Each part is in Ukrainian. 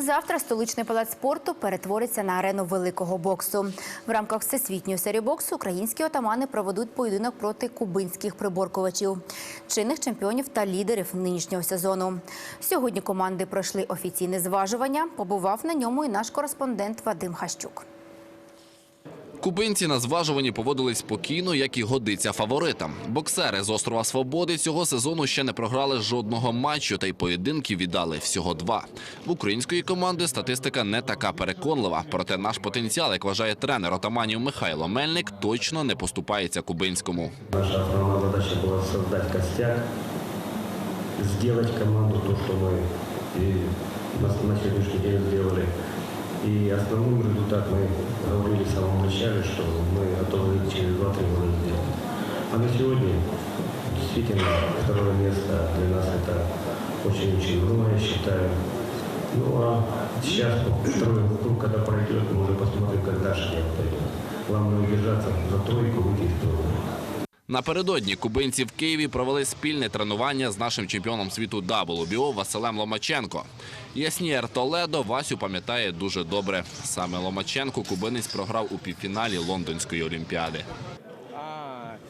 Завтра столичний палац спорту перетвориться на арену великого боксу. В рамках всесвітньої серії боксу українські отамани проведуть поєдинок проти кубинських приборкувачів, чинних чемпіонів та лідерів нинішнього сезону. Сьогодні команди пройшли офіційне зважування. Побував на ньому і наш кореспондент Вадим Хащук. Кубинці на зважуванні поводились спокійно, як і годиться фаворитам. Боксери з острова Свободи цього сезону ще не програли жодного матчу, та й поєдинків віддали всього два. В української команди статистика не така переконлива. Проте наш потенціал, як вважає тренер отаманів Михайло Мельник, точно не поступається кубинському. Наша основная задача была создать костяк, сделать команду то, что мы и на на сегодняшний день сделали. И основной результат мы говорили в через 2-3 года сделать. А на сегодня действительно второе место для нас это очень-очень много, я считаю. Ну а сейчас второй круг, когда пройдет, мы уже посмотрим, как дальше дело пойдет. Главное удержаться за тройку, выйти из тройки. Напередодні кубинці в Києві провели спільне тренування з нашим чемпіоном світу WBO Василем Ломаченко. Яснієр Толедо Васю пам'ятає дуже добре. Саме Ломаченко кубинець програв у півфіналі Лондонської олімпіади.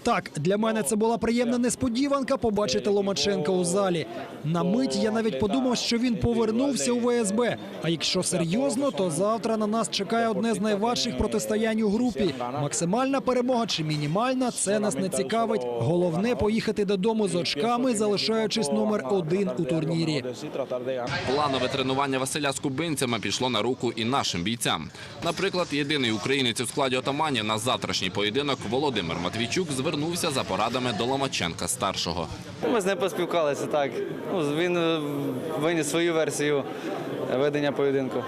Так, для мене це була приємна несподіванка побачити Ломаченка у залі. На мить я навіть подумав, що він повернувся у ВСБ. А якщо серйозно, то завтра на нас чекає одне з найважчих протистоянь у групі. Максимальна перемога чи мінімальна це нас не цікавить. Головне поїхати додому з очками, залишаючись номер один у турнірі. Планове тренування Василя з кубинцями пішло на руку і нашим бійцям. Наприклад, єдиний українець у складі отаманів на завтрашній поєдинок Володимир Матвійчук звернувся за порадами до Ломаченка старшого. Ми з ним поспілкалися так. Ну, він е, виніс свою версію ведення поєдинку.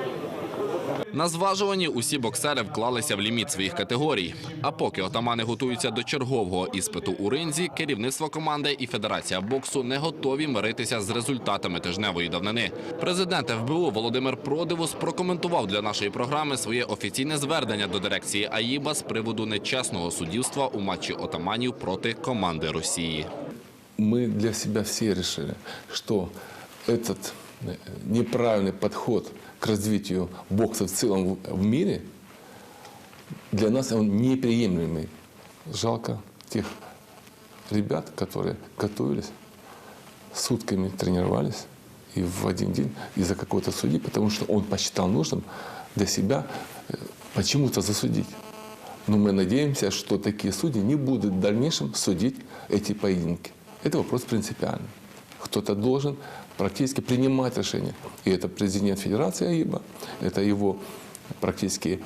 На зважуванні усі боксери вклалися в ліміт своїх категорій. А поки отамани готуються до чергового іспиту у ринзі, керівництво команди і Федерація боксу не готові миритися з результатами тижневої давнини. Президент ФБУ Володимир Продивус прокоментував для нашої програми своє офіційне звернення до дирекції АїБа з приводу нечесного суддівства у матчі отаманів проти команди Росії. мы для себя все решили, что этот э, неправильный подход к развитию бокса в целом в- в мире для нас он неприемлемый. Жалко тех ребят, которые готовились, сутками тренировались и в один день из-за какого-то судьи, потому что он посчитал нужным для себя э, почему-то засудить. Но мы надеемся, что такие судьи не будут в дальнейшем судить эти поединки. Это вопрос принципиальный. Кто-то должен практически принимать решения. И это президент Федерации АИБа, это его практически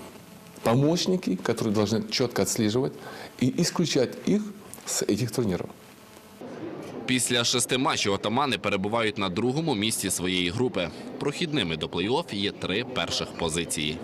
помощники, которые должны четко отслеживать и исключать их с этих турниров. Після шести матчів отамани перебувають на другому місці своєї групи. Прохідними до плей-офф є три перших позиції.